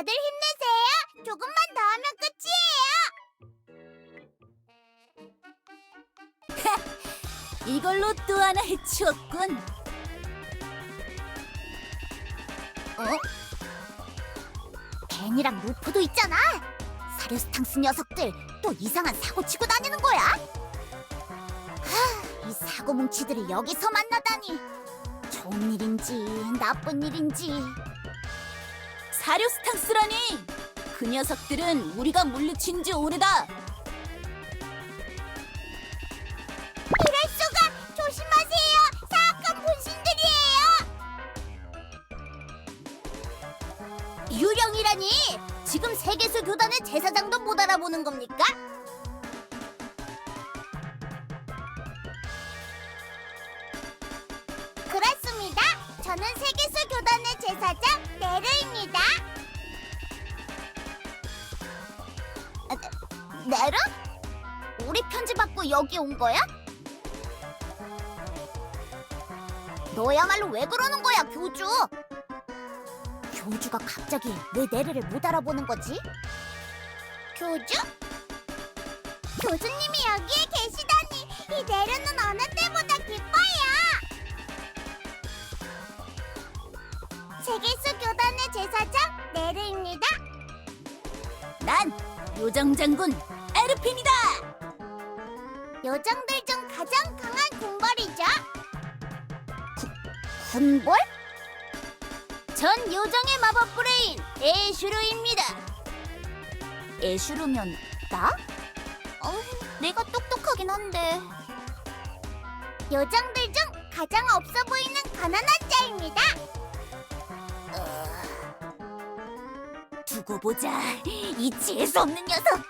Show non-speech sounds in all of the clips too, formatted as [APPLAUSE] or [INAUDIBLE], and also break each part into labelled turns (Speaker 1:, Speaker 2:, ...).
Speaker 1: 다들 힘내세요. 조금만 더 하면 끝이에요. [LAUGHS]
Speaker 2: 이걸로 또 하나 해치웠군.
Speaker 1: 어? 벤이랑 루프도 있잖아. 사료스탕스 녀석들 또 이상한 사고 치고 다니는 거야? 하, 이 사고 뭉치들이 여기서 만나다니. 좋은 일인지 나쁜 일인지.
Speaker 2: 사료 스탕스라니! 그 녀석들은 우리가 물리친 지 오래다.
Speaker 1: 이럴 수가 조심하세요. 사악한 분신들이에요. 유령이라니 지금 세계수 교단의 제사장도 못 알아보는 겁니까? 저는 세계수 교단의 제사장 네르입니다. 아, 네르? 우리 편지 받고 여기 온 거야? 너야말로 왜 그러는 거야, 교주? 교주가 갑자기 왜 내르를 못 알아보는 거지? 교주? 교주님이 여기에 계시다니 이 내르는 어느 때보다 기뻐요. 세계수 교단의 제사장 내르입니다.
Speaker 2: 난 요정 장군 에르핀이다.
Speaker 1: 요정들 중 가장 강한 군벌이죠. 군벌? 전 요정의 마법 브레인 에슈루입니다. 에슈루면 나? 어, 내가 똑똑하긴 한데. 요정들 중 가장 없어 보이는 가난한 자입니다.
Speaker 2: 두고 보자. 이 재수 없는 녀석.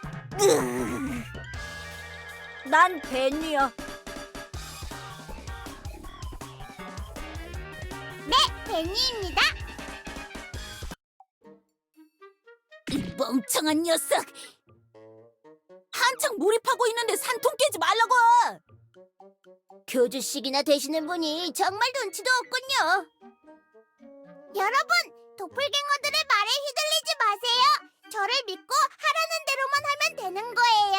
Speaker 2: 난 벤이야.
Speaker 1: 베니입니다.
Speaker 2: 이 멍청한 녀석. 한창 몰입하고 있는데 산통 깨지 말라고.
Speaker 1: 교주식이나 되시는 분이 정말 눈치도 없군요. 여러분, 도플갱어들의 말에 휘둘리지 마세요. 저를 믿고 하라는 대로만 하면 되는 거예요.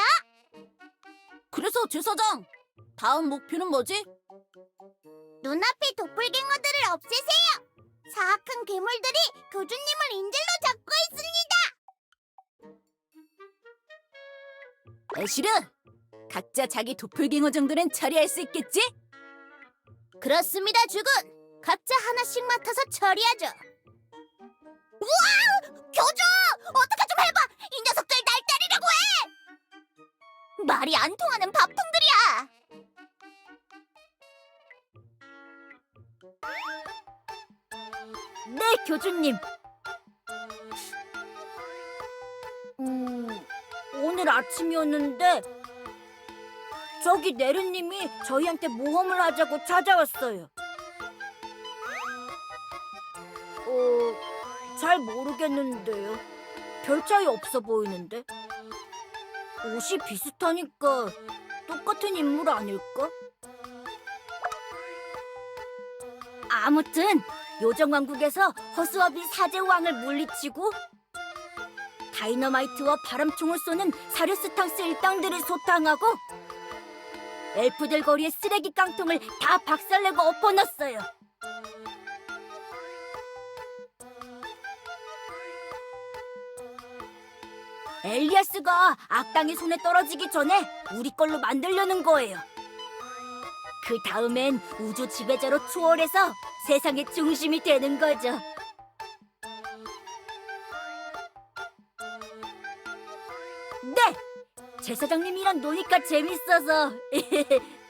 Speaker 2: 그래서 제사장, 다음 목표는 뭐지?
Speaker 1: 눈앞의 도플갱어들을 없애세요. 사악한 괴물들이 교주님을 인질로 잡고 있습니다.
Speaker 2: 에시르, 각자 자기 도플갱어 정도는 처리할 수 있겠지?
Speaker 1: 그렇습니다, 주군. 각자 하나씩 맡아서 처리하죠. 우와! 교주! 어떻게 좀 해봐! 이 녀석들 날 때리려고 해! 말이 안 통하는 밥통들이야!
Speaker 2: 네, 교주님.
Speaker 3: 음, 오늘 아침이었는데 저기 네르님이 저희한테 모험을 하자고 찾아왔어요. 어, 잘 모르겠는데요. 별 차이 없어 보이는데. 옷이 비슷하니까 똑같은 인물 아닐까? 아무튼 요정왕국에서 허수아비 사제왕을 물리치고 다이너마이트와 바람총을 쏘는 사류스탕스 일당들을 소탕하고 엘프들 거리의 쓰레기 깡통을 다 박살내고 엎어놨어요. 엘리아스가 악당의 손에 떨어지기 전에 우리 걸로 만들려는 거예요. 그 다음엔 우주 지배자로 추월해서 세상의 중심이 되는 거죠. 네! 제사장님이랑 노니까 재밌어서 [LAUGHS]